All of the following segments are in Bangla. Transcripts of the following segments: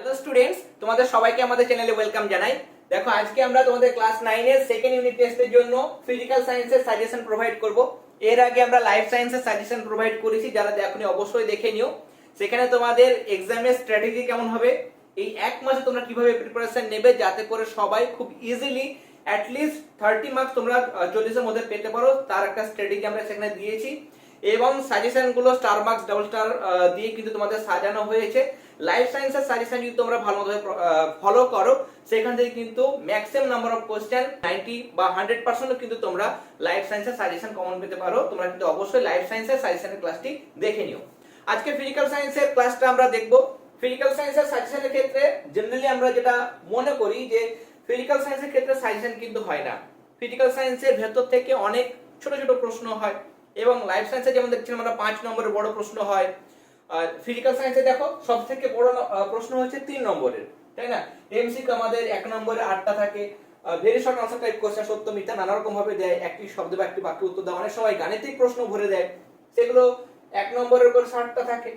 হ্যালো স্টুডেন্টস তোমাদের সবাইকে আমাদের চ্যানেলে ওয়েলকাম জানাই। দেখো, আজকে আমরা তোমাদের ক্লাস নাইনের সেকেন্ড ইউনিট টেস্টের জন্য ফিজিক্যাল সায়েন্সের সাজেশন প্রোভাইড করব। এর আগে আমরা লাইফ সায়েন্সের সাজেশন প্রোভাইড করেছি, যারা দেখনি অবশ্যই দেখে নিও। সেখানে তোমাদের এক্সামের স্ট্র্যাটেজি কেমন হবে, এই এক মাসে তোমরা কীভাবে প্রিপারেশন নেবে, যাতে করে সবাই খুব ইজিলি অ্যাটলিস্ট থার্টি মার্কস তোমরা চল্লিশের মধ্যে পেতে পারো। তার একটা স্ট্র্যাটেজি আমরা সেখানে দিয়েছি। এবং সাজেশনগুলো স্টার মার্কস ডাবল স্টার দিয়ে কিন্তু তোমাদের সাজানো হয়েছে। লাইফ সায়েন্সের সাজেশন যদি তোমরা ভালোভাবে ফলো করো, সেখান থেকে কিন্তু maximum number of question ninety বা হান্ড্রেড পার্সেন্টও কিন্তু তোমরা লাইফ সায়েন্সের সাজেশন কমন পেতে পারো। তোমরা কিন্তু অবশ্যই লাইফ সায়েন্সের সাজেশনের ক্লাসটি দেখে নিও। আজকে ফিজিক্যাল সায়েন্সের ক্লাসটা আমরা দেখব। ফিজিক্যাল সায়েন্সের সাজেশনের ক্ষেত্রে জেনারেলি আমরা যেটা মনে করি যে ফিজিক্যাল সায়েন্সের ক্ষেত্রে সাজেশন কিন্তু হয় না। ফিজিক্যাল সায়েন্সের ভেতর থেকে অনেক ছোট ছোট প্রশ্ন হয়। এবং লাইফ সায়েন্সে যেমন দেখছিলাম আমরা পাঁচ নম্বরের বড় প্রশ্ন হয়, আর ফিজিক্যাল সায়েন্সে দেখো সব থেকে বড় প্রশ্ন হচ্ছে তিন নম্বরের, তাই না? এমসিকিউ আমাদের এক নম্বরে আটটা থাকে very short answer type question সত্য, মিথ্যা নানা রকম ভাবে দেয়, একটি শব্দ বা একটি বাক্য উত্তর দেয়, অনেক সময় গাণিতিক প্রশ্ন ভরে দেয়, সেগুলো এক নম্বরের উপর ষাটটা থাকে।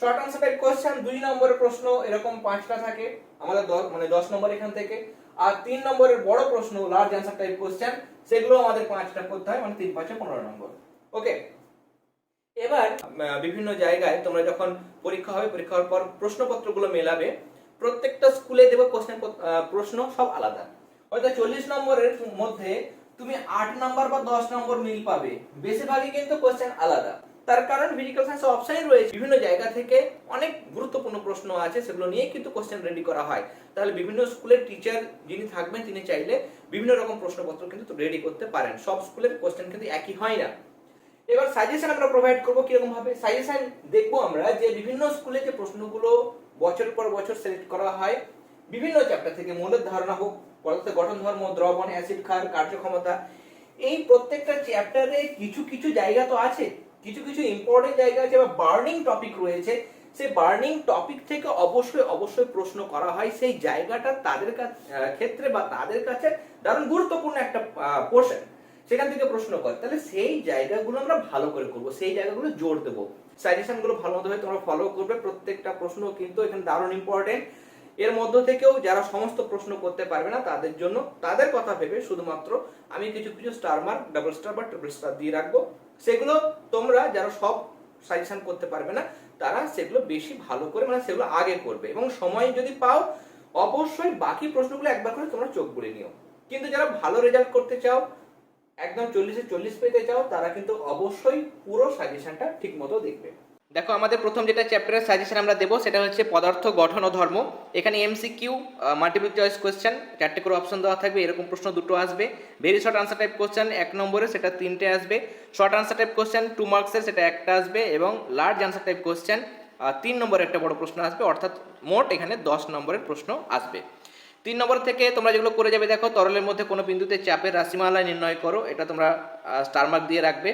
শর্ট আনসার টাইপ কোশ্চেন দুই নম্বরের প্রশ্ন, এরকম পাঁচটা থাকে, আমাদের দশ মানে দশ নম্বর এখান থেকে। আর তিন নম্বরের বড় প্রশ্ন লার্জ আনসার টাইপ কোশ্চেন সেগুলো আমাদের পাঁচটা করতে হয় মানে তিন পাঁচে পনেরো নম্বর। ওকে এবার বিভিন্ন জায়গায় তোমরা যখন পরীক্ষা হবে, পরীক্ষা হওয়ার পর প্রশ্নপত্রগুলো মেলাবে, প্রত্যেকটা স্কুলে দেবে কোশ্চেন প্রশ্ন সব আলাদা। হয়তো চল্লিশ নম্বরের মধ্যে তুমি আট নম্বর বা দশ নম্বর মিল পাবে। বেশিরভাগই কিন্তু কোশ্চেন আলাদা। তার কারণ ফিজিক্যাল সায়েন্স অপশনই রয়েছে। বিভিন্ন জায়গা থেকে অনেক গুরুত্বপূর্ণ প্রশ্ন আছে, সেগুলো নিয়ে কিন্তু কোশ্চেন রেডি করা হয়। তাহলে বিভিন্ন স্কুলের টিচার যিনি থাকবেন, তিনি চাইলে বিভিন্ন রকম প্রশ্নপত্র কিন্তু রেডি করতে পারেন। সব স্কুলের কোশ্চেন কিন্তু একই হয় না। এবার সাজেশন আমরা প্রোভাইড করব কীরকম ভাবে? সাজেশন দেখব আমরা যে বিভিন্ন স্কুলে যে প্রশ্নগুলো বছর পর বছর সিলেক্ট করা হয়, বিভিন্ন চ্যাপ্টার থেকে মৌলের ধারণা হোক, পদার্থের গঠন ধর্ম, দ্রবণ অ্যাসিড ক্ষার, কার্যক্ষমতা, এই প্রত্যেকটা চ্যাপ্টারে কিছু কিছু জায়গা তো আছে, কিছু কিছু ইম্পর্টেন্ট জায়গা আছে বা বার্নিং টপিক রয়েছে, সেই বার্নিং টপিক থেকে অবশ্যই অবশ্যই প্রশ্ন করা হয়, সেই জায়গাটা তাদের কাছে ক্ষেত্রে বা তাদের কাছে দারুণ গুরুত্বপূর্ণ একটা পোর্শন সেখান থেকে প্রশ্ন করে, তাহলে সেই জায়গাগুলো আমরা ভালো করে করব, সেই জায়গাগুলো জোর দেবো। সাজেশনগুলো ভালো মতো তোমরা ফলো করবে, প্রত্যেকটা প্রশ্ন কিন্তু এখানে দারুণ ইম্পর্টেন্ট এর মধ্য থেকেও যারা সমস্ত প্রশ্ন করতে পারবে না, তাদের জন্য তাদের কথা ভেবে শুধুমাত্র আমি কিছু কিছু স্টার মার্ক ডাবল স্টার বা ট্রিপল স্টার দিয়ে রাখব। সেগুলো তোমরা যারা সব সাজেশন করতে পারবে না, তারা সেগুলো বেশি ভালো করে মানে সেগুলো আগে করবে। এবং সময় যদি পাও, অবশ্যই বাকি প্রশ্নগুলো একবার করে তোমরা চোখ বুড়ে নিও। কিন্তু যারা ভালো রেজাল্ট করতে চাও একদম চল্লিশে চল্লিশ পেতে চাও, তারা কিন্তু অবশ্যই পুরো সাজেশনটা ঠিক মতো দেখবে। দেখো, আমাদের প্রথম যেটা চ্যাপ্টারের সাজেশন আমরা দেবো, সেটা হচ্ছে পদার্থ, গঠন ও ধর্ম। এখানে এমসিকিউ মাল্টিপল চয়েস কোয়েশ্চেন চারটে করে অপশন দেওয়া থাকবে, এরকম প্রশ্ন দুটো আসবে। Very short answer type question এক নম্বরে সেটা তিনটে আসবে। Short answer type question two মার্কসের সেটা একটা আসবে এবং লার্জ আনসার টাইপ কোশ্চেন তিন নম্বরের একটা বড় প্রশ্ন আসবে, অর্থাৎ মোট এখানে দশ নম্বরের প্রশ্ন আসবে। তিন নম্বর থেকে তোমরা যেগুলো করে যাবে, দেখো তরলের মধ্যে কোনো বিন্দুতে চাপের রাশিমালা নির্ণয় করো, এটা তোমরা স্টারমার্ক দিয়ে রাখবে।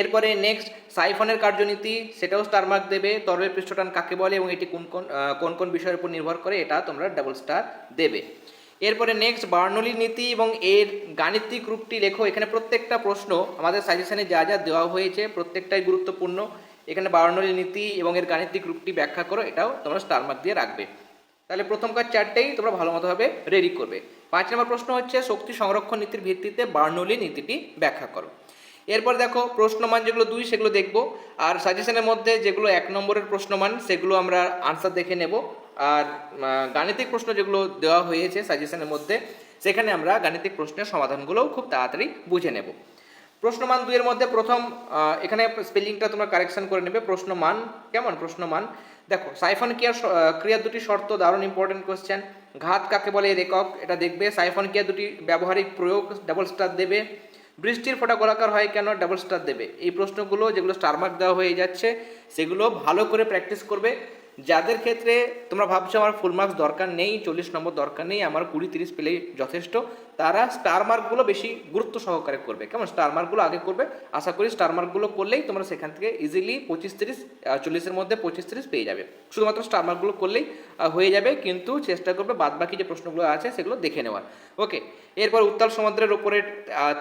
এরপরে নেক্সট সাইফনের কার্যনীতি, সেটাও স্টার মার্ক দেবে, তরলের পৃষ্ঠটান কাকে বলে এবং এটি কোন কোন কোন কোন বিষয়ের উপর নির্ভর করে, এটা তোমরা ডাবল স্টার দেবে। এরপরে নেক্সট বার্নলির নীতি এবং এর গাণিতিক রূপটি লেখো। এখানে প্রত্যেকটা প্রশ্ন আমাদের সাজেশনে যা যা দেওয়া হয়েছে, প্রত্যেকটাই গুরুত্বপূর্ণ। এখানে বার্নলির নীতি এবং এর গাণিতিক রূপটি ব্যাখ্যা করো, এটাও তোমরা স্টার মার্ক দিয়ে রাখবে। তাহলে প্রথম কাজ চারটেই তোমরা ভালো মতোভাবে রেডি করবে। পাঁচ নম্বর প্রশ্ন হচ্ছে, শক্তি সংরক্ষণ নীতির ভিত্তিতে বার্নলি নীতিটি ব্যাখ্যা করো। এরপর দেখো, প্রশ্নমান যেগুলো দুই, সেগুলো দেখব। আর সাজেশনের মধ্যে যেগুলো এক নম্বরের প্রশ্নমান, সেগুলো আমরা আনসার দেখে নেব। আর গাণিতিক প্রশ্ন যেগুলো দেওয়া হয়েছে সাজেশনের মধ্যে, সেখানে আমরা গাণিতিক প্রশ্নের সমাধানগুলোও খুব তাড়াতাড়ি বুঝে নেব। প্রশ্নমান দুইয়ের মধ্যে প্রথম এখানে স্পেলিংটা তোমরা কারেকশন করে নেবে। প্রশ্নমান, কেমন? প্রশ্নমান দেখো, সাইফন ক্রিয়ার শ- ক্রিয়ার দুটি শর্ত, দারুণ ইম্পর্টেন্ট কোশ্চেন ঘাত কাকে বলে? এর একক এটা দেখবে। সাইফন ক্রিয়া দুটি ব্যবহারিক প্রয়োগ ডাবল স্টার দেবে। বৃষ্টির ফোটা গোলাকার হয় কেন? ডাবল স্টার দেবে। এই প্রশ্নগুলো যেগুলো স্টার মার্ক দেওয়া হয়ে যাচ্ছে, সেগুলো ভালো করে প্র্যাকটিস করবে। যাদের ক্ষেত্রে তোমরা ভাবছ আমার ফুল মার্কস দরকার নেই, চল্লিশ নম্বর দরকার নেই, আমার কুড়ি তিরিশ পেলেই যথেষ্ট। তারা স্টার মার্কগুলো বেশি গুরুত্ব সহকারে করবে। কেমন? স্টার মার্কগুলো আগে করবে। আশা করি স্টার মার্কগুলো করলেই তোমরা সেখান থেকে ইজিলি পঁচিশ তিরিশ চল্লিশের মধ্যে পঁচিশ তিরিশ পেয়ে যাবে। শুধুমাত্র স্টার মার্কগুলো করলেই হয়ে যাবে, কিন্তু চেষ্টা করবে বাদ বাকি যে প্রশ্নগুলো আছে সেগুলো দেখে নেওয়ার। ওকে এরপর উত্তাল সমুদ্রের ওপরে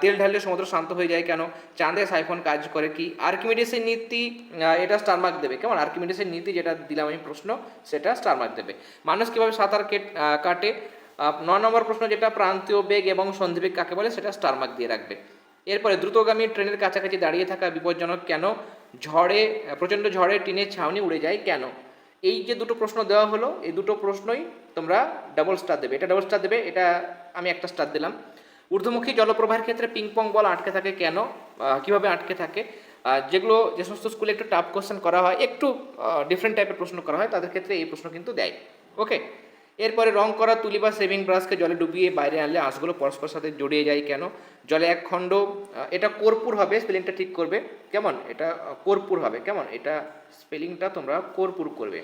তেল ঢাললে সমুদ্র শান্ত হয়ে যায় কেন? চাঁদে সাইফন কাজ করে কি? আর্কিমিডিসের নীতি এটা স্টার মার্ক দেবে। কেমন? আর্কিমিডিসের নীতি যেটা দিলাম আমি প্রশ্ন, সেটা স্টার মার্ক দেবে। মানুষ কীভাবে সাঁতার কেট- কাটে? আহ, ন নম্বর প্রশ্ন যেটা প্রান্তীয় বেগ এবং সন্ধিবেগ কাকে বলে? সেটা স্টার মার্ক দিয়ে রাখবে। এরপরে দ্রুতগামী ট্রেনের কাছাকাছি দাঁড়িয়ে থাকা বিপজ্জনক কেন? ঝড়ে প্রচণ্ড ঝড়ে টিনের ছাউনি উড়ে যায় কেন? এই যে দুটো প্রশ্ন দেওয়া হলো এই দুটো প্রশ্নই তোমরা ডাবল স্টার দেবে। এটা ডাবল স্টার দেবে এটা আমি একটা স্টার দিলাম। ঊর্ধ্বমুখী জলপ্রবাহের ক্ষেত্রে পিং পং বল আটকে থাকে কেন? কীভাবে আটকে থাকে? যেগুলো যে সমস্ত স্কুলে একটু টাফ কোশ্চেন করা হয় একটু ডিফারেন্ট টাইপের প্রশ্ন করা হয় তাদের ক্ষেত্রে এই প্রশ্ন কিন্তু দেয়। ওকে এরপরে রং করা তুলি বা সেভিং ব্রাশকে জলে ডুবিয়ে বাইরে আনলে আঁশগুলো পরস্পর সাথে জড়িয়ে যায় কেন? জলে এক খণ্ড এটা কর্পূর হবে স্পেলিংটা ঠিক করবে। কেমন? এটা কর্পূর হবে, কেমন? এটা স্পেলিংটা তোমরা কর্পূর করবে।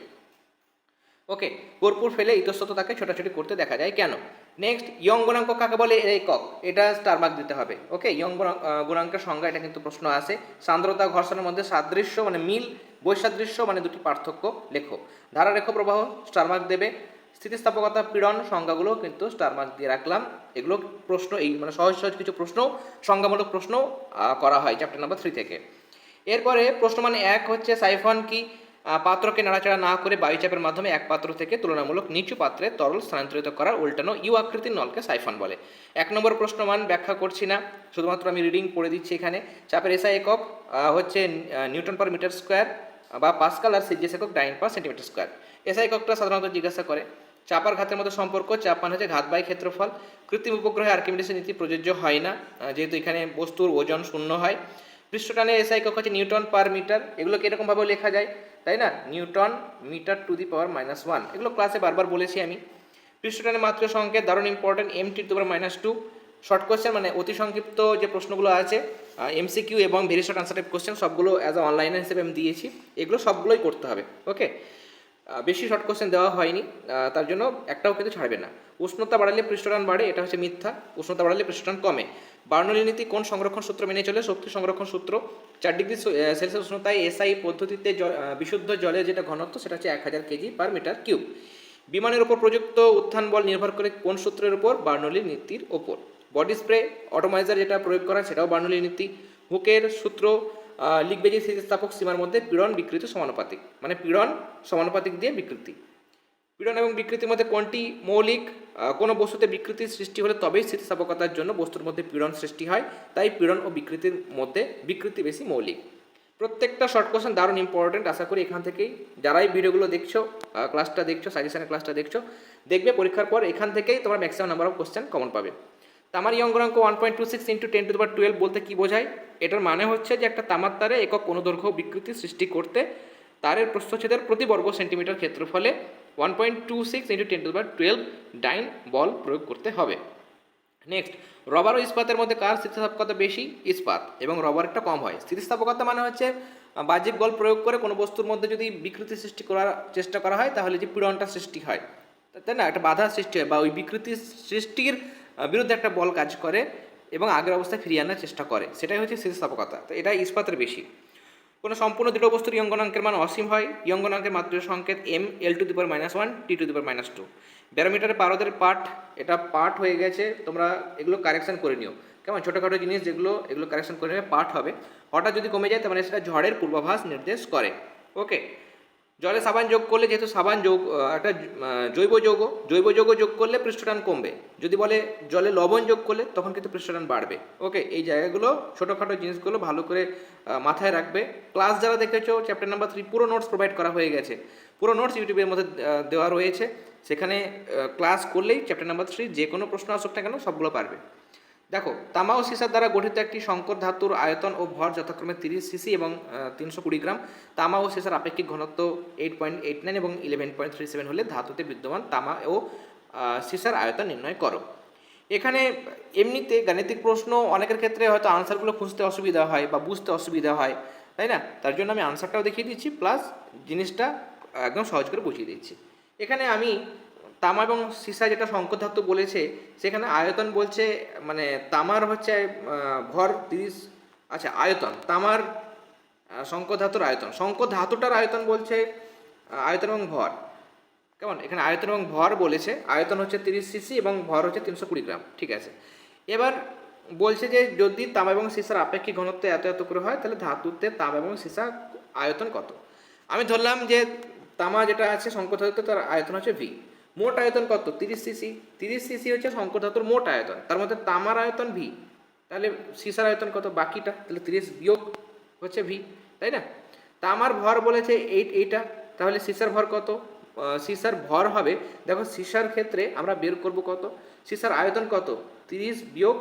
ওকে, কর্পূর ফেলে ইতস্তত তাকে ছোটাছুটি করতে দেখা যায় কেন? নেক্সট ইয়ং গুণাঙ্ক কাকে বলে? এর একক এটা স্টার মার্ক দিতে হবে। ওকে, ইয়ং গুণাঙ্কের সংজ্ঞা, এটা কিন্তু প্রশ্ন আছে। সান্দ্রতা, ঘর্ষণের মধ্যে সাদৃশ্য মানে মিল, বৈসাদৃশ্য মানে দুটি পার্থক্য লেখো ধারারেখ প্রবাহ স্টার মার্ক দেবে। স্থিতিস্থাপকতা পীড়ন সংজ্ঞাগুলো কিন্তু স্টার মার্ক দিয়ে রাখলাম। এগুলো প্রশ্ন, এই মানে সহজ সহজ কিছু প্রশ্ন, সংজ্ঞামূলক প্রশ্ন করা হয় চ্যাপ্টার নাম্বার থ্রি থেকে। এরপরে প্রশ্ন মানে এক হচ্ছে সাইফন কি পাত্রকে নাড়াচাড়া না করে বায়ুচাপের মাধ্যমে এক পাত্র থেকে তুলনামূলক নিচু পাত্রে তরল স্থানান্তরিত করার উল্টানো ইউ আকৃতির নলকে সাইফন বলে। এক নম্বর প্রশ্ন মান ব্যাখ্যা করছি না, শুধুমাত্র আমি রিডিং পড়ে দিচ্ছি এখানে। চাপের এসআই একক হচ্ছে নিউটন পার মিটার স্কোয়ার বা পাস্কাল আর সিজিএস একক dyne per centimetre square SI এককটা সাধারণত জিজ্ঞাসা করে। চাপার ঘাতের মধ্যে সম্পর্ক চাপ মানে হচ্ছে ঘাত বাই ক্ষেত্রফল। কৃত্রিম উপগ্রহে আর্কিমিডিসের নীতি প্রযোজ্য হয় না যেহেতু এখানে বস্তুর ওজন শূন্য হয়। পৃষ্ঠটানে এসআই একক হচ্ছে নিউটন পার মিটার, এগুলোকে এরকমভাবে লেখা যায়, তাই না? Newton metre to the power minus one. এগুলো ক্লাসে বারবার বলেছি আমি। পৃষ্ঠটানে মাত্র সংকেত, দারুণ important M T to power minus two short question মানে অতি সংক্ষিপ্ত যে প্রশ্নগুলো আছে এমসিকিউ এবং very short answer type question সবগুলো অ্যাজ অনলাইনে হিসেবে আমি দিয়েছি। এগুলো সবগুলোই করতে হবে ওকে বেশি শর্ট কোশ্চেন দেওয়া হয়নি। তার জন্য একটাও কিন্তু ছাড়বে না। উষ্ণতা বাড়ালে পৃষ্ঠটান বাড়ে, এটা হচ্ছে মিথ্যা। উষ্ণতা বাড়ালে পৃষ্ঠটান কমে। বার্নলি নীতি কোন সংরক্ষণ সূত্র মেনে চলে? শক্তি সংরক্ষণ সূত্র। চার ডিগ্রি সেলসিয়াস উষ্ণতায় এসআই পদ্ধতিতে বিশুদ্ধ জলের যেটা ঘনত্ব, সেটা হচ্ছে এক হাজার কেজি পার মিটার কিউব বিমানের উপর প্রযুক্ত উত্থান বল নির্ভর করে কোন সূত্রের উপর? বার্নলি নীতির ওপর বডি স্প্রে অটোমাইজার যেটা প্রয়োগ করা সেটাও বার্নলি নীতি। হুকের সূত্র লিখবে যে স্থিতিস্থাপক সীমার মধ্যে পীড়ন, বিকৃতি, সমানুপাতিক। মানে পীড়ন, সমানুপাতিক দিয়ে বিকৃতি। পীড়ন এবং বিকৃতির মধ্যে কোনটি মৌলিক? কোনো বস্তুতে বিকৃতির সৃষ্টি হলে তবেই স্থিতিস্থাপকতার জন্য বস্তুর মধ্যে পীড়ন সৃষ্টি হয়। তাই পীড়ন ও বিকৃতির মধ্যে বিকৃতি বেশি মৌলিক। প্রত্যেকটা শর্ট কোশ্চেন দারুণ ইম্পর্টেন্ট আশা করি এখান থেকেই যারাই ভিডিওগুলো দেখছ ক্লাসটা দেখছ সাজেশনের ক্লাসটা দেখছ, দেখবে পরীক্ষার পর এখান থেকেই তোমরা maximum number of question common পাবে। তামার ইয়ঙ্গরাঙ্ক one point two six into ten to power twelve বলতে কী বোঝায়? এটার মানে হচ্ছে যে একটা তামার তারে একক অনুদৈর্ঘ্য বিকৃতি সৃষ্টি করতে তারের প্রস্থচ্ছেদের প্রতি বর্গ centimetre ক্ষেত্রফলে one point two six into ten to power twelve dyne বল প্রয়োগ করতে হবে। নেক্সট রবার ও ইস্পাতের মধ্যে কার স্থিতিস্থাপকতা বেশি? ইস্পাত। এবং রবারটা কম হয়। স্থিতিস্থাপকতা মানে হচ্ছে বাহ্যিক বল প্রয়োগ করে কোনো বস্তুর মধ্যে যদি বিকৃতি সৃষ্টি করার চেষ্টা করা হয়, তাহলে যে পীড়নটা সৃষ্টি হয় তাই না? একটা বাধা সৃষ্টি হয় বা ওই বিকৃতি সৃষ্টির বিরুদ্ধে একটা বল কাজ করে এবং আগের অবস্থায় ফিরিয়ে আনার চেষ্টা করে। সেটাই হচ্ছে স্থিতিস্থাপকতা। তো এটা ইস্পাতের বেশি। কোনো সম্পূর্ণ দৃঢ় বস্তুর ইয়ঙ্গনাঙ্কের মান অসীম হয়। ইয়ঙ্গনাঙ্কের মাত্র সংকেত M L to the power minus one T to the power minus two ব্যারোমিটারের পারদের পার্ট এটা পার্ট হয়ে গেছে। তোমরা এগুলো কারেকশন করে নিও। কেমন? ছোটোখাটো জিনিস যেগুলো, এগুলো কারেকশন করে নেবে পার্ট হবে। হঠাৎ যদি কমে যায়, তার মানে সেটা ঝড়ের পূর্বাভাস নির্দেশ করে। ওকে জলে সাবান যোগ করলে যেহেতু সাবান যোগ একটা জৈব যৌগ জৈব যৌগ যোগ করলে পৃষ্ঠটান কমবে। যদি বলে জলে লবণ যোগ করলে তখন কিন্তু পৃষ্ঠটান বাড়বে। ওকে এই জায়গাগুলো, ছোটোখাটো জিনিসগুলো ভালো করে মাথায় রাখবে। ক্লাস যারা দেখেছ চ্যাপ্টার নাম্বার থ্রি পুরো নোটস প্রোভাইড করা হয়ে গেছে। পুরো নোটস ইউটিউবের মধ্যে দেওয়া রয়েছে। সেখানে ক্লাস করলেই চ্যাপ্টার নাম্বার থ্রি যে কোনো প্রশ্ন আসুক না কেন, সবগুলো পারবে। দেখো তামা ও সিসার দ্বারা গঠিত একটি সংকর ধাতুর আয়তন ও ভর যথাক্রমে তিরিশ সিসি এবং তিনশো কুড়ি গ্রাম। তামা ও সিসার আপেক্ষিক ঘনত্ব এইট পয়েন্ট এইট নাইন এবং ইলেভেন পয়েন্ট থ্রি সেভেন হলে ধাতুতে বিদ্যমান তামা ও সিসার আয়তন নির্ণয় করো। এখানে এমনিতে গাণিতিক প্রশ্ন, অনেকের ক্ষেত্রে হয়তো আনসারগুলো খুঁজতে অসুবিধা হয় বা বুঝতে অসুবিধা হয়, তাই না? তার জন্য আমি আনসারটাও দেখিয়ে দিচ্ছি প্লাস জিনিসটা একদম সহজ করে বুঝিয়ে দিচ্ছি। এখানে আমি তামা এবং সীসা যেটা শঙ্কর ধাতু বলেছে, সেখানে আয়তন বলছে মানে তামার হচ্ছে ভর তিরিশ আচ্ছা আয়তন, তামার শঙ্কর ধাতুর আয়তন। শঙ্কর ধাতুটার আয়তন বলছে আয়তন এবং ভর। কেমন? এখানে আয়তন এবং ভর বলেছে, আয়তন হচ্ছে তিরিশ সিসি এবং ভর হচ্ছে তিনশো কুড়ি গ্রাম, ঠিক আছে। এবার বলছে যে, যদি তামা এবং সীসার আপেক্ষিক ঘনত্ব এত এত করে হয়, তাহলে ধাতুতে তামা এবং সীসা আয়তন কত? আমি ধরলাম যে, তামা যেটা আছে, শঙ্কর ধাতুতে, তার আয়তন হচ্ছে ভি মোট আয়তন কত? তিরিশ সিসি তিরিশ সিসি হচ্ছে শঙ্কর ধাতুর মোট আয়তন। তার মধ্যে তামার আয়তন ভি তাহলে সিসার আয়তন কত? বাকিটা। তাহলে তিরিশ বিয়োগ হচ্ছে ভি তাই না? তামার ভর বলেছে এইট এইটা। তাহলে সিসার ভর কত? সিসার ভর হবে, দেখো সিসার ক্ষেত্রে আমরা বের করব কত? সিসার আয়তন কত? তিরিশ বিয়োগ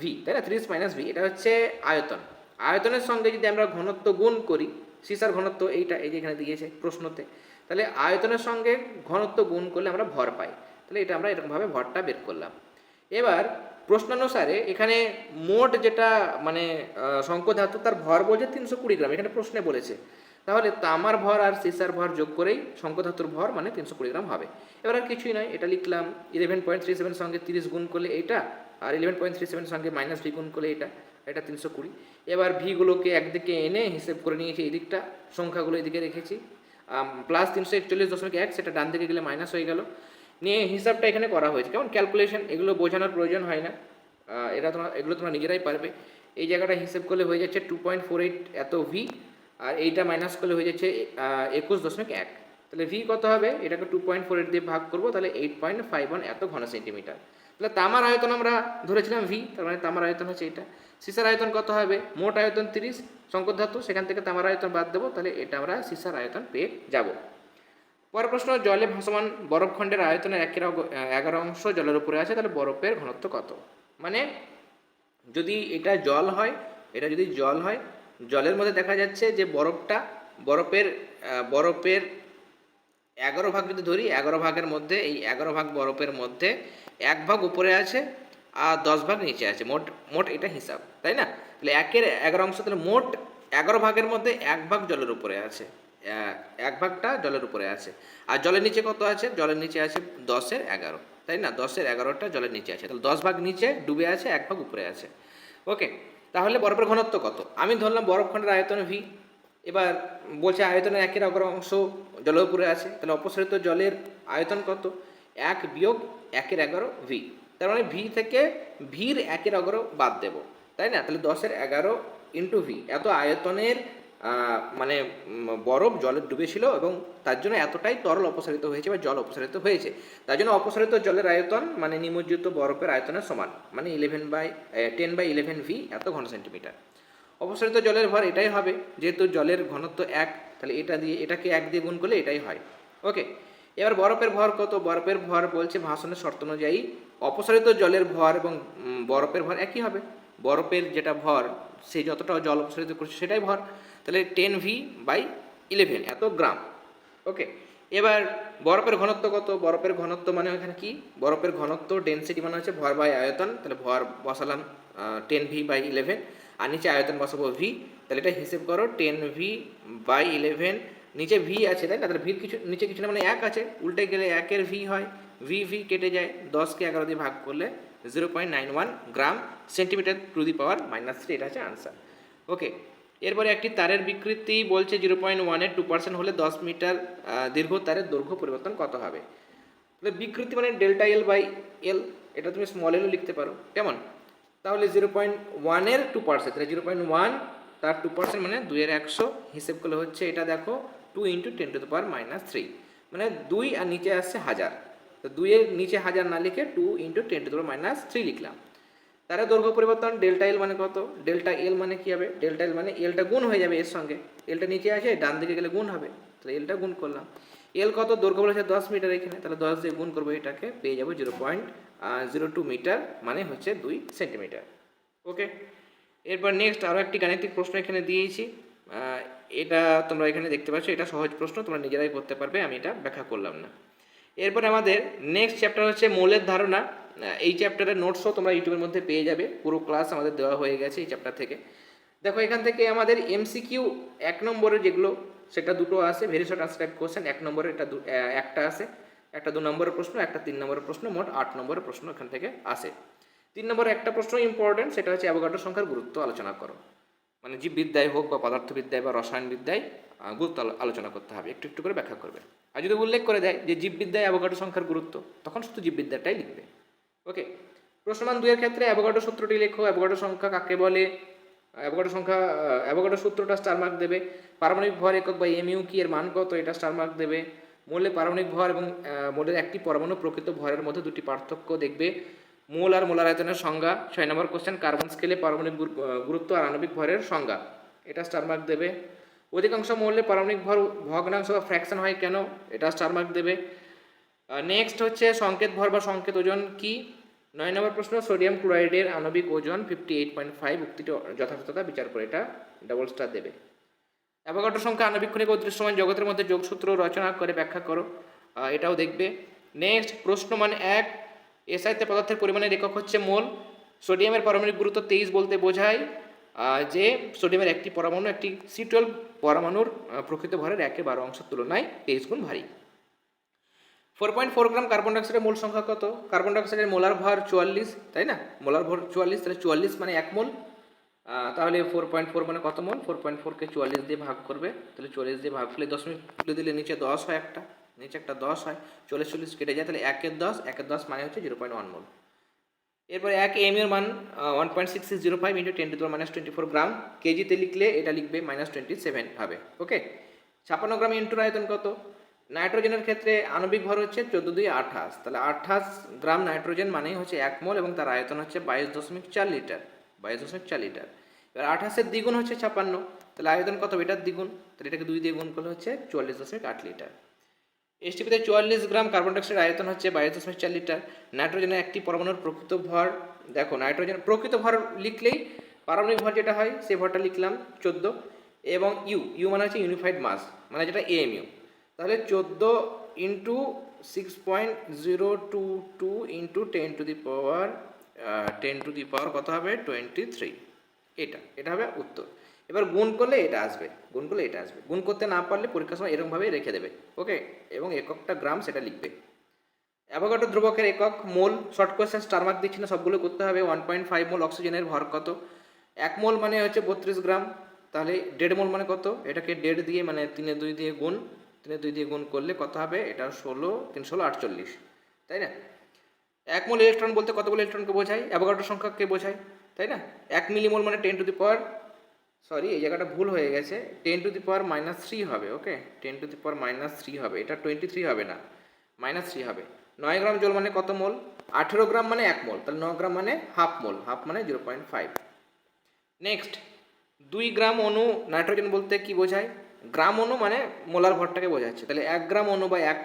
ভি তাই না? তিরিশ মাইনাস ভি এটা হচ্ছে আয়তন। আয়তনের সঙ্গে যদি আমরা ঘনত্ব গুণ করি, সিসার ঘনত্ব এইটা, এই যে এখানে দিয়েছে প্রশ্নতে। তাহলে আয়তনের সঙ্গে ঘনত্ব গুণ করলে আমরা ভর পাই। তাহলে এটা আমরা এরকমভাবে ভরটা বের করলাম। এবার প্রশ্নানুসারে এখানে মোট যেটা মানে আহ, শঙ্কর ধাতু তার ভর বলছে তিনশো কুড়ি গ্রাম। এখানে প্রশ্নে বলেছে। তাহলে তামার ভর আর সিসার ভর যোগ করেই শঙ্কর ধাতুর ভর মানে তিনশো কুড়ি গ্রাম হবে। এবার আর কিছুই নয় এটা লিখলাম। ইলেভেন পয়েন্ট থ্রি সেভেন সঙ্গে তিরিশ গুণ করলে এটা আর ইলেভেন পয়েন্ট থ্রি সেভেন সঙ্গে মাইনাস ভি গুণ করলে এটা এটা তিনশো কুড়ি। এবার ভিগুলোকে একদিকে এনে হিসেব করে নিয়েছি এই দিকটা সংখ্যাগুলো এদিকে রেখেছি। প্লাস তিনশো একচল্লিশ দশমিক এক, সেটা ডান দিকে গেলে মাইনাস হয়ে গেল। নিয়ে হিসাবটা এখানে করা হয়েছে। কেমন? ক্যালকুলেশন এগুলো বোঝানোর প্রয়োজন হয় না। এটা তোমরা, এগুলো তোমরা নিজেরাই পারবে। এই জায়গাটা হিসেব করলে হয়ে যাচ্ছে টু পয়েন্ট ফোর এইট এত ভি আর এইটা মাইনাস করলে হয়ে যাচ্ছে একুশ দশমিক এক। তাহলে ভি কত হবে? এটাকে টু পয়েন্ট ফোর এইট দিয়ে ভাগ করব, তাহলে এইট পয়েন্ট ফাইভ ওয়ান এত ঘন সেন্টিমিটার তাহলে তামার আয়তন আমরা ধরেছিলাম ভি তার মানে তামার আয়তন হচ্ছে এটা। সিসার আয়তন কত হবে? মোট আয়তন তিরিশ, শঙ্কর ধাতু, সেখান থেকে তামার আয়তন বাদ দেবো, তাহলে এটা আমরা সিসার আয়তন পেয়ে যাব। পরের প্রশ্ন, জলে ভাসমান বরফখণ্ডের আয়তনের একের এগারো অংশ জলের উপরে আছে, তাহলে বরফের ঘনত্ব কত? মানে যদি এটা জল হয়, এটা যদি জল হয়, জলের মধ্যে দেখা যাচ্ছে যে বরফটা বরফের বরফের এগারো ভাগ যদি ধরি, এগারো ভাগের মধ্যে, এই এগারো ভাগ বরফের মধ্যে এক ভাগ উপরে আছে আর দশ ভাগ নিচে আছে। মোট মোট এটা হিসাব, তাই না? তাহলে একের এগারো অংশ, তাহলে মোট এগারো ভাগের মধ্যে এক ভাগ জলের উপরে আছে। এক ভাগটা জলের উপরে আছে। আর জলের নিচে কত আছে? জলের নিচে আছে দশের এগারো, তাই না? দশের এগারোটা জলের নিচে আছে। তাহলে দশ ভাগ নিচে ডুবে আছে, এক ভাগ উপরে আছে। ওকে, তাহলে বরফের ঘনত্ব কত? আমি ধরলাম বরফখণ্ডের আয়তন ভি এবার বলছে আয়তনের একের অগ্র অংশ জলের উপরে আছে। তাহলে অপসারিত জলের আয়তন কত? এক বিয়োগ একের এগারো ভি। তার মানে ভি থেকে ভির একের এগারো বাদ দেব, তাই না? তাহলে দশের এগারো ইন্টু ভি এত আয়তনের মানে বরফ জলে ডুবেছিল এবং তার জন্য এতটাই তরল অপসারিত হয়েছে বা জল অপসারিত হয়েছে। তার জন্য অপসারিত জলের আয়তন মানে নিমজ্জিত বরফের আয়তনের সমান মানে eleven by ten by eleven V এত ঘন সেন্টিমিটার অপসারিত জলের ভর এটাই হবে, যেহেতু জলের ঘনত্ব এক, তাহলে এটা দিয়ে, এটাকে এক দিয়ে গুণ করলে এটাই হয়। ওকে এবার বরফের ভর কত? বরফের ভর বলছে ভাষণের শর্ত অনুযায়ী অপসারিত জলের ভর এবং বরফের ভর একই হবে। বরফের যেটা ভর, সে যতটা জল অপসারিত করছে সেটাই ভর। তাহলে টেন ভি বাই ইলেভেন, এত গ্রাম। ওকে, এবার বরফের ঘনত্ব কত? বরফের ঘনত্ব মানে এখানে কি? বরফের ঘনত্ব ডেনসিটি মানে হচ্ছে ভর বাই আয়তন। তাহলে ভর বসালাম টেন ভি বাই ইলেভেন, আর নিচে আয়তন বসাবো ভি। তাহলে এটা হিসেব করো টেন ভি বাই ইলেভেন নিচে ভি আছে, তাই না? তাহলে ভির কিছু, নিচে কিছু না মানে এক আছে। উল্টে গেলে একের ভি হয় ভি ভি কেটে যায় দশকে এগারো দিয়ে ভাগ করলে zero point nine one gram centimetre to the power minus three এটা হচ্ছে আনসার ওকে এরপরে একটি তারের বিকৃতি বলছে জিরো পয়েন্ট ওয়ানের টু পার্সেন্ট হলে দশ মিটার দীর্ঘ তারের দৈর্ঘ্য পরিবর্তন কত হবে? তাহলে বিকৃতি মানে ডেল্টা এল বাই এল এটা তুমি স্মল এলও লিখতে পারো। কেমন? তাহলে জিরো পয়েন্ট ওয়ানের টু পার্সেন্ট তাহলে জিরো পয়েন্ট ওয়ান তার টু পার্সেন্ট মানে দুইয়ের একশো, হিসেব করলে হচ্ছে এটা দেখো two into ten to the power minus three মানে দুই আর নিচে আসছে হাজার। তো দুইয়ের নিচে হাজার না লিখে two into ten to the power minus three লিখলাম। তার দৈর্ঘ্য পরিবর্তন ডেল্টা এল মানে কত? ডেল্টা এল মানে কী হবে? ডেল্টা এল মানে এলটা গুণ হয়ে যাবে এর সঙ্গে। এলটা নিচে আছে ডান দিকে গেলে গুণ হবে। তাহলে এলটা গুণ করলাম। এল কত? দৈর্ঘ্য বলেছে দশ মিটার এখানে। তাহলে দশ দিয়ে গুণ করব এটাকে, পেয়ে যাব zero point zero two metre মানে হচ্ছে দুই সেন্টিমিটার ওকে এরপর নেক্সট আরও একটি গাণিতিক প্রশ্ন এখানে দিয়েছি। এটা তোমরা এখানে দেখতে পাচ্ছ, এটা সহজ প্রশ্ন, তোমরা নিজেরাই করতে পারবে, আমি এটা ব্যাখ্যা করলাম না। এরপর আমাদের নেক্সট চ্যাপ্টার হচ্ছে মৌলের ধারণা। এই চ্যাপ্টারের নোটসও তোমরা ইউটিউবের মধ্যে পেয়ে যাবে, পুরো ক্লাস আমাদের দেওয়া হয়ে গেছে এই চ্যাপ্টার থেকে। দেখো, এখান থেকে আমাদের এমসিকিউ এক নম্বরের যেগুলো, সেটা দুটো আছে ভেরি শর্ট আনসার কোশ্চেন এক নম্বরের এটা একটা আছে। একটা দু নম্বরের প্রশ্ন, একটা তিন নম্বরের প্রশ্ন, মোট আট নম্বরের প্রশ্ন এখান থেকে আসে। তিন নম্বরে একটা প্রশ্ন ইম্পর্টেন্ট সেটা হচ্ছে অ্যাভোগাড্রো সংখ্যার গুরুত্ব আলোচনা করো। মানে জীববিদ্যায় হোক বা পদার্থবিদ্যায় বা রসায়নবিদ্যায় গুরুত্ব আলোচনা করতে হবে, একটু একটু করে ব্যাখ্যা করবে আর যদি উল্লেখ করে দেয় যে জীববিদ্যায় অ্যাভোগাড্রো সংখ্যার গুরুত্ব, তখন শুধু জীববিদ্যাটাই লিখবে। ওকে, প্রশ্নমান দুইয়ের ক্ষেত্রে অ্যাভোগাড্রো সূত্রটি লেখো অ্যাভোগাড্রো সংখ্যা কাকে বলে? অ্যাভোগাড্রো সংখ্যা অ্যাভোগাড্রো সূত্রটা স্টার মার্ক দেবে। পারমাণবিক ভর একক বা এমইউ কি এর মান কত? এটা স্টার মার্ক দেবে। মৌলের পারমাণবিক ভর এবং মৌলের একটি পরমাণু প্রকৃত ভরের মধ্যে দুটি পার্থক্য দেখবে। মূল আর মোলার আয়তনের সংজ্ঞা। ছয় নম্বর কোশ্চেন কার্বন স্কেলে পারমাণবিক গুরুত্ব আর আণবিক ভরের সংজ্ঞা। এটা স্টার মার্ক দেবে। অধিকাংশ মৌলে পারমাণবিক ভর, ভগ্নাংশ বা ফ্র্যাকশন হয় কেন? এটা স্টার মার্ক দেবে। নেক্সট হচ্ছে সংকেত ভর বা সংকেত ওজন কি? নয় নম্বর প্রশ্ন সোডিয়াম ক্লোরাইডের আণবিক ওজন ফিফটি এইট পয়েন্ট ফাইভ উক্তিটি যথাযথতা বিচার করে এটা ডাবল স্টার দেবে। অ্যাভোগাড্রো সংখ্যা আণবিক্ষণিক অদৃশ্যমান জগতের মধ্যে যোগসূত্র রচনা করে ব্যাখ্যা করো। এটাও দেখবে। নেক্সট প্রশ্ন মানে এক এসআইতে পদার্থের পরিমাণের একক হচ্ছে মোল। সোডিয়ামের পারমাণবিক গুরুত্ব তেইশ বলতে বোঝায় যে সোডিয়ামের একটি পরমাণু, একটি সি টুয়েলভ পরমাণুর প্রকৃত ভরের একের বারো অংশের তুলনায় তেইশ গুণ ভারী। Four point four gram carbon ডাইঅক্সাইডের মূল সংখ্যা কত? কার্বন ডাইঅক্সাইডের মোলার ভর চুয়াল্লিশ, তাই না? মোলার ভর চুয়াল্লিশ, তাহলে চুয়াল্লিশ মানে এক মোল। তাহলে ফোর পয়েন্ট ফোর মানে কত মোল? ফোর পয়েন্ট ফোরকে চুয়াল্লিশ দিয়ে ভাগ করবে, তাহলে চুয়াল্লিশ দিয়ে ভাগ করলে দশমিক তুলে দিলে নিচে দশ হয় একটা। নিচে একটা দশ হয়, চল্লিশ চল্লিশ কেটে যায়, তাহলে একের দশ একের দশ মানে হচ্ছে জিরো পয়েন্ট ওয়ান মোল। এরপরে এক এম এর মান one point six six zero five into ten to minus twenty four gram কেজিতে লিখলে এটা লিখবে মাইনাস টোয়েন্টি সেভেন হবে ওকে ছাপ্পান্ন গ্রাম ইন্টুর আয়তন কত? নাইট্রোজেনের ক্ষেত্রে আণবিক ভর হচ্ছে চোদ্দ দুই আঠাশ, তাহলে আঠাশ গ্রাম নাইট্রোজেন মানেই হচ্ছে এক মোল এবং তার আয়তন হচ্ছে বাইশ দশমিক চার লিটার, বাইশ দশমিক চার লিটার। এবার আঠাশের দ্বিগুণ হচ্ছে ছাপ্পান্ন তাহলে আয়তন কত? এটার দ্বিগুণ, তাহলে এটাকে দুই দিয়ে গুণ করলে হচ্ছে চুয়াল্লিশ দশমিক আট লিটার। এসটিপিতে চুয়াল্লিশ গ্রাম কার্বন ডাইঅক্সাইড আয়তন হচ্ছে বাইশ দশমিক চার লিটার। নাইট্রোজেনের একটি পরমাণুর প্রকৃত ভর, দেখো নাইট্রোজেন প্রকৃত ভর লিখলেই পারমাণবিক ভর যেটা হয়, সেই ভরটা লিখলাম চোদ্দ। এবং ইউ ইউ মানে হচ্ছে ইউনিফাইড মাস মানে যেটা এএমইউ তাহলে চোদ্দ into six point zero two two into ten to the power ten to the power কত হবে? টোয়েন্টি থ্রি এটা এটা হবে উত্তর। এবার গুণ করলে এটা আসবে, গুণ করলে এটা আসবে। গুণ করতে না পারলে পরীক্ষার সময় এরকমভাবেই রেখে দেবে ওকে এবং এককটা গ্রাম সেটা লিখবে। অ্যাভোগাড্রো ধ্রুবকের একক mole short question star mark দিচ্ছি না সবগুলো করতে হবে। ওয়ান পয়েন্ট ফাইভ মোল অক্সিজেনের ভর কত? এক মোল মানে হচ্ছে বত্রিশ গ্রাম, তাহলে দেড় মোল মানে কত? এটাকে দেড় দিয়ে মানে তিনে দুই দিয়ে গুণ, তিনে দুই দিয়ে গুণ করলে কত হবে? এটা ষোলো, তিন ষোলো, আটচল্লিশ, তাই না? এক মোল ইলেকট্রন বলতে কতগুলো ইলেকট্রনকে বোঝায়? অ্যাভোগাড্রো সংখ্যাকে বোঝায়? তাই না? এক মিলিমোল মানে ten to the power sorry এই জায়গাটা ভুল হয়ে গেছে। Ten to the power minus three হবে okay ten to the power minus three হবে। এটা টোয়েন্টি থ্রি হবে না। মাইনাস থ্রি হবে। নয় গ্রাম জল মানে কত মোল? আঠেরো গ্রাম মানে এক মোল। তাহলে ন গ্রাম মানে হাফ মোল। হাফ মানে জিরো পয়েন্ট ফাইভ নেক্সট দুই গ্রাম অণু নাইট্রোজেন বলতে কি বোঝায়? গ্রাম অণু মানে মোলার ভরটাকে বোঝাচ্ছে। তাহলে এক গ্রাম অণু বা এক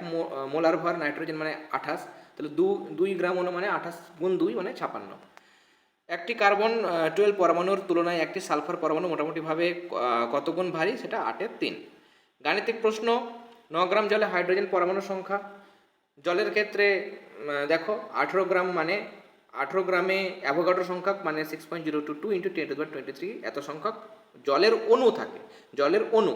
মোলার ভর নাইট্রোজেন মানে আঠাশ। তাহলে দু, দুই গ্রাম অণু মানে আঠাশ গুণ দুই মানে ছাপান্ন। একটি কার্বন টুয়েলভ পরমাণুর তুলনায় একটি সালফার পরমাণু মোটামুটিভাবে আহ, কত গুণ ভারী সেটা আটের তিন। গাণিতিক প্রশ্ন ন গ্রাম জলে হাইড্রোজেন পরমাণুর সংখ্যা। জলের ক্ষেত্রে দেখো আঠেরো গ্রাম মানে আঠেরো গ্রামে অ্যাভোগাড্রো সংখ্যক মানে six point zero two two into ten to twenty three এত সংখ্যক জলের অণু থাকে জলের অণু।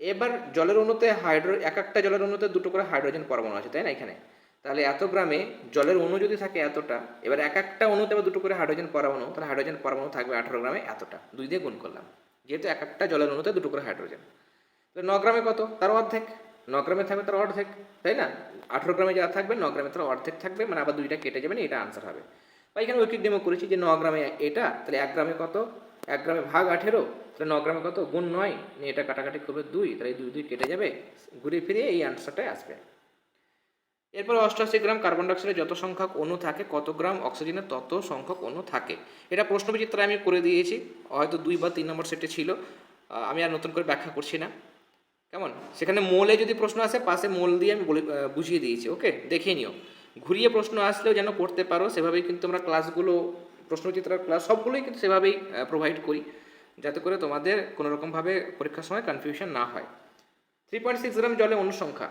এবার জলের অণুতে হাইড্রো এক একটা জলের অণুতে দুটো করে হাইড্রোজেন পরমাণু আছে তাই না এখানে? তাহলে এত গ্রামে জলের অণু যদি থাকে এতটা, এবার এক একটা অণুতে আবার দুটো করে হাইড্রোজেন পরমাণু, তাহলে হাইড্রোজেন পরমাণু থাকবে আঠেরো গ্রামে এতটা। দুই দিয়ে গুণ করলাম। যেহেতু এক একটা জলের অণুতে দুটো করে হাইড্রোজেন তাহলে ন গ্রামে কত? তার অর্ধেক। ন গ্রামে থাকবে তার অর্ধেক, তাই না? আঠেরো গ্রামে যা থাকবে, ন গ্রামে তার অর্ধেক থাকবে মানে আবার দুইটা কেটে যাবে না, এটা আনসার হবে। বা এখানে ঐকিক ডেমো করেছি যে ন গ্রামে এটা, তাহলে এক গ্রামে কত? এক গ্রামে ভাগ আঠেরো, তাহলে ন গ্রামে কত? গুণ নয় নিয়ে এটা কাটাকাটি করবে দুই, তাহলে দুই দুই কেটে যাবে ঘুরে ফিরে এই আনসারটাই আসবে। এরপর অষ্টআশি গ্রাম কার্বন ডাইঅক্সাইডের যত সংখ্যক অণু থাকে, কত গ্রাম অক্সিজেনের তত সংখ্যক অণু থাকে। এটা প্রশ্নবিচিত্রা আমি করে দিয়েছি, হয়তো দুই বা তিন নম্বর সেটে ছিল আমি আর নতুন করে ব্যাখ্যা করছি না। কেমন? সেখানে মোলে যদি প্রশ্ন আসে, পাশে মোল দিয়ে আমি বলে বুঝিয়ে দিয়েছি, ওকে? দেখে নিও। ঘুরিয়ে প্রশ্ন আসলেও যেন করতে পারো, সেভাবেই কিন্তু আমরা ক্লাসগুলো প্রশ্নচিত্রার ক্লাস, সবগুলোই কিন্তু সেভাবেই প্রোভাইড করি, যাতে করে তোমাদের কোনোরকমভাবে পরীক্ষার সময় কনফিউশন না হয়। থ্রি পয়েন্ট সিক্স গ্রাম জলে অনুসংখ্যা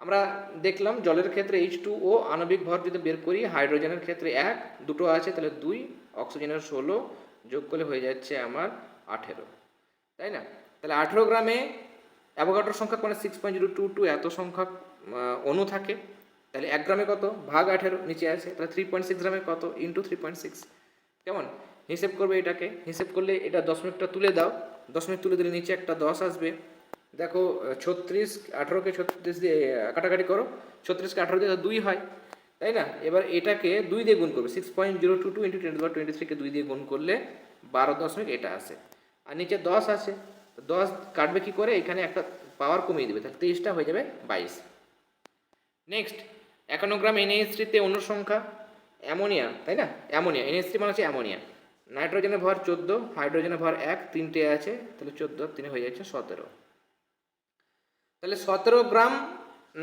আমরা দেখলাম জলের ক্ষেত্রে এইচ টু ও আণবিক ভর যদি বের করি, হাইড্রোজেনের ক্ষেত্রে এক, দুটো আছে, তাহলে দুই, অক্সিজেনের ষোলো যোগ করলে হয়ে যাচ্ছে আমার আঠেরো, তাই না? তাহলে আঠেরো গ্রামে অ্যাভোগাড্রোর সংখ্যা মানে six point zero two two এত সংখ্যক অণু থাকে, তাহলে এক গ্রামে কত? ভাগ আঠেরো, নিচে আছে, তাহলে থ্রি পয়েন্ট সিক্স গ্রামে কত? ইন্টু থ্রি পয়েন্ট সিক্স কেমন? হিসেব করবে এটাকে, হিসেব করলে এটা দশমিকটা তুলে দাও, দশমিক তুলে দিলে নিচে একটা দশ আসবে দেখো ছত্রিশ, আঠেরোকে ছত্রিশ দিয়ে কাটাকাটি করো। ছত্রিশকে আঠেরো দিয়ে দুই হয়, তাই না? এবার এটাকে দুই দিয়ে গুণ করবে। Six point zero two two into ten বা টোয়েন্টি থ্রিকে দুই দিয়ে গুণ করলে বারো দশমিক এটা আসে আর নিচে দশ আছে। দশ কাটবে কি করে? এখানে একটা পাওয়ার কমিয়ে দেবে। তাহলে তেইশটা হয়ে যাবে বাইশ। নেক্সট একান্ন গ্রাম এনএইচ থ্রিতে অনুসংখ্যা অ্যামোনিয়া, তাই না? অ্যামোনিয়া এনএইচ থ্রি মানে হচ্ছে অ্যামোনিয়া। নাইট্রোজেনের ভর চোদ্দ, হাইড্রোজেনের ভর এক, তিনটে আছে, তাহলে চোদ্দ, তিনে হয়ে যাচ্ছে সতেরো। তাহলে সতেরো গ্রাম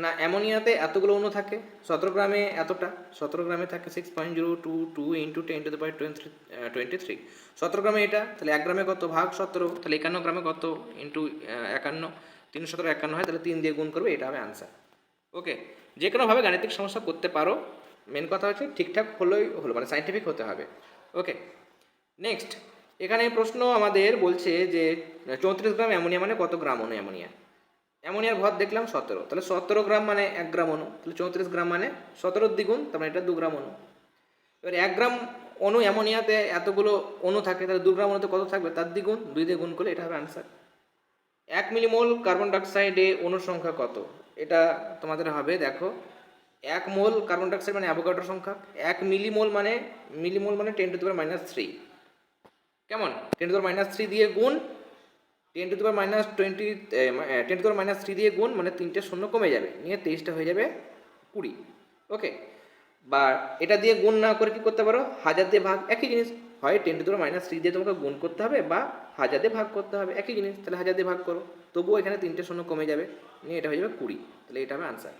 না অ্যামোনিয়াতে এতগুলো অণু থাকে? সতেরো গ্রামে এতটা? সতেরো গ্রামে থাকে six point zero two two into ten to the power twenty twenty three সতেরো গ্রামে এটা? তাহলে এক গ্রামে কত ভাগ সতেরো? তাহলে একান্ন গ্রামে কত ইন্টু একান্ন? তিন সতেরো একান্ন হয়, তাহলে তিন দিয়ে গুণ করবে, এটা হবে আনসার ওকে যে কোনোভাবে গাণিতিক সমস্যা করতে পারো মেন কথা হচ্ছে ঠিকঠাক হলোই হলো মানে সাইন্টিফিক হতে হবে। ওকে নেক্সট এখানে প্রশ্ন আমাদের বলছে যে চৌত্রিশ গ্রাম অ্যামোনিয়া মানে কত গ্রাম অনু অ্যামোনিয়া? অ্যামোনিয়ার ভর দেখলাম সতেরো। তাহলে সতেরো গ্রাম মানে এক গ্রাম অনু। তাহলে চৌত্রিশ গ্রাম মানে সতেরোর দ্বিগুণ, তার মানে এটা দু গ্রাম অনু। এবার এক গ্রাম অনু অ্যামোনিয়াতে এতগুলো অনু থাকে, তাহলে দু গ্রাম অনুতে কত থাকবে? তার দ্বিগুণ, দুই দিয়ে গুণ করলে এটা হবে আনসার এক মিলিমোল কার্বন ডাইঅক্সাইডে অনুর সংখ্যা কত? এটা তোমাদের হবে, দেখো, এক মোল কার্বন ডাইঅক্সাইড মানে অ্যাভোগাড্রোর সংখ্যা। এক মিলিমোল মানে মিলিমোল মানে ten to power minus three কেমন? Ten to power minus three দিয়ে গুণ ten to power minus twenty ten to minus three দিয়ে গুণ মানে তিনটে শূন্য কমে যাবে। নিয়ে তেইশটা হয়ে যাবে কুড়ি। ওকে বা এটা দিয়ে গুণ না করে কি করতে পারো? হাজার দিয়ে ভাগ, একই জিনিস। হয় ten to power minus three দিয়ে তোমাকে গুণ করতে হবে বা হাজার দিয়ে ভাগ করতে হবে, একই জিনিস। তাহলে হাজার দিয়ে ভাগ করো। তবুও এখানে তিনটে শূন্য কমে যাবে। নিয়ে এটা হয়ে যাবে কুড়ি। তাহলে এটা হবে আনসার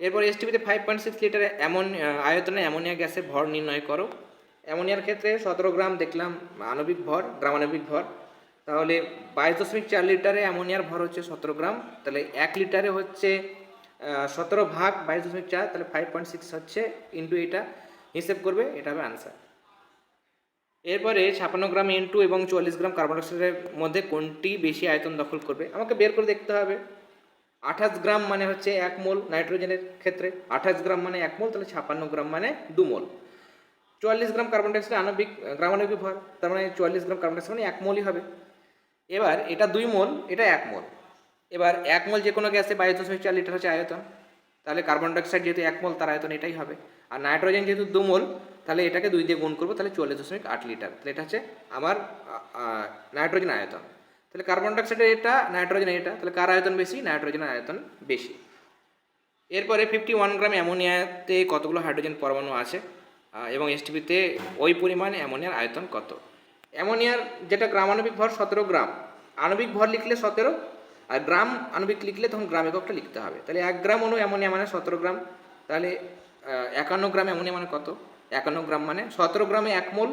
এরপর এসটিপিতে ফাইভ পয়েন্ট সিক্স লিটার এমন আয়তনে অ্যামোনিয়া গ্যাসের ভর নির্ণয় করো। অ্যামোনিয়ার ক্ষেত্রে সতেরো গ্রাম দেখলাম, আণবিক ভর গ্রামাণবিক ভর। তাহলে বাইশ দশমিক চার লিটারে অ্যামোনিয়ার ভর হচ্ছে সতেরো গ্রাম। তাহলে এক লিটারে হচ্ছে সতেরো ভাগ বাইশ দশমিক চার, তাহলে ফাইভ পয়েন্ট সিক্স হচ্ছে ইন্টু এটা। হিসেব করবে, এটা হবে আনসার এরপরে ছাপান্ন গ্রাম ইন্টু এবং চুয়াল্লিশ গ্রাম কার্বন ডাইঅক্সাইডের মধ্যে কোনটি বেশি আয়তন দখল করবে? আমাকে বের করে দেখতে হবে। আঠাশ গ্রাম মানে হচ্ছে এক মোল নাইট্রোজেনের ক্ষেত্রে। আঠাশ গ্রাম মানে এক মোল, তাহলে ছাপান্ন গ্রাম মানে দু মোল। চুয়াল্লিশ গ্রাম কার্বন ডাইঅক্সাইড আণবিক গ্রামাণবিক ভর, তার মানে চুয়াল্লিশ গ্রাম কার্বন ডাইঅক্সাইড মানে এক মোলই হবে। এবার এটা দুই মোল, এটা এক মোল। এবার এক মোল যে কোনো গ্যাসে বাইশ দশমিক চার লিটার হচ্ছে আয়তন। তাহলে কার্বন ডাইঅক্সাইড যেহেতু এক মোল, তার আয়তন এটাই হবে। আর নাইট্রোজেন যেহেতু দু মোল, তাহলে এটাকে দুই দিয়ে গুণ করব, তাহলে চুয়াল্লিশ দশমিক আট লিটার তাহলে এটা হচ্ছে আমার নাইট্রোজেন আয়তন। তাহলে কার্বন ডাইঅক্সাইডের এটা নাইট্রোজেন এটা, তাহলে কার আয়তন বেশি? নাইট্রোজেনের আয়তন বেশি। এরপরে ফিফটি ওয়ান গ্রাম অ্যামোনিয়াতে কতগুলো হাইড্রোজেন পরমাণু আছে? এবং এসটিপিতে ওই পরিমাণ অ্যামোনিয়ার আয়তন কত? অ্যামোনিয়ার যেটা গ্রামাণবিক ভর সতেরো গ্রাম। আণবিক ভর লিখলে সতেরো, আর গ্রাম আণবিক লিখলে তখন গ্রাম এককটা লিখতে হবে। তাহলে এক গ্রাম অনু অ্যামোনিয়া মানে সতেরো গ্রাম, তাহলে একান্ন গ্রাম অ্যামোনিয়া মানে কত? একান্ন গ্রাম মানে সতেরো গ্রামে এক মোল,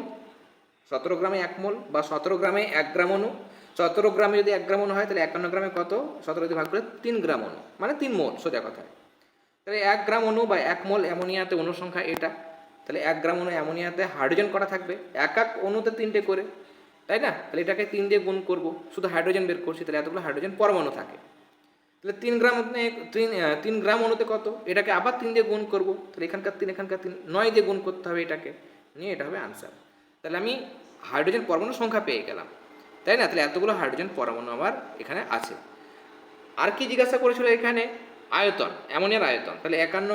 সতেরো গ্রামে এক মোল বা সতেরো গ্রামে এক গ্রাম অনু। সতেরো গ্রামে যদি এক গ্রাম অনু হয়, তাহলে একান্ন গ্রামে কত? সতেরো যদি ভাগ করে তিন গ্রাম অনু মানে তিন মোল। সোজা কথা। তাহলে এক গ্রাম অনু বা এক মোল অ্যামোনিয়াতে অনুসংখ্যা এটা। তাহলে এক গ্রাম অনু অ্যামোনিয়াতে হাইড্রোজেন করা থাকবে? এক এক অণুতে তিনটে করে, তাই না? তাহলে এটাকে তিন দিয়ে গুণ করব, শুধু হাইড্রোজেন বের করছি, তাহলে এতগুলো হাইড্রোজেন পরমাণু থাকে। তাহলে তিন গ্রাম তিন তিন গ্রাম অণুতে কত? এটাকে আবার তিন দিয়ে গুণ করব, তাহলে এখানকার তিন এখানকার তিন, নয় দিয়ে গুণ করতে হবে এটাকে। নিয়ে এটা হবে আনসার তাহলে আমি হাইড্রোজেন পরমাণু সংখ্যা পেয়ে গেলাম, তাই না? তাহলে এতগুলো হাইড্রোজেন পরমাণু আমার এখানে আছে। আর কি জিজ্ঞাসা করেছিল এখানে? আয়তন, অ্যামোনিয়ার আয়তন। তাহলে একান্ন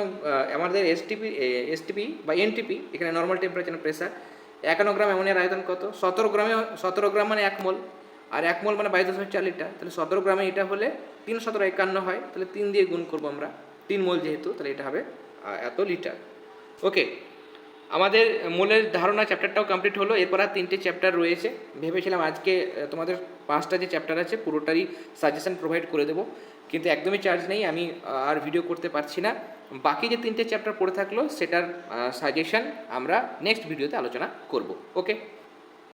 আমাদের এসটিপি এসটিপি বা এনটিপি এখানে নর্মাল টেম্পারেচার প্রেসার একান্ন গ্রাম অ্যামোনিয়ার আয়তন কত? সতেরো গ্রামে, সতেরো গ্রাম মানে এক মোল, আর এক মোল মানে বাইশ দশমিক চার লিটার। তাহলে সতেরো গ্রামে এটা হলে তিন সতেরো একান্ন হয়, তাহলে তিন দিয়ে গুণ করব আমরা, তিন মোল যেহেতু, তাহলে এটা হবে এত লিটার। ওকে আমাদের মূলের ধারণা চ্যাপ্টারটাও কমপ্লিট হলো, এরপর আর তিনটে চ্যাপ্টার রয়েছে। ভেবেছিলাম আজকে তোমাদের পাঁচটা যে চ্যাপ্টার আছে, পুরোটারই সাজেশন প্রোভাইড করে দেবো। কিন্তু একদমই চার্জ নেই, আমি আর ভিডিও করতে পারছি না। বাকি যে তিনটে চ্যাপ্টার পড়ে থাকল, সেটার সাজেশন আমরা নেক্সট ভিডিওতে আলোচনা করব। ওকে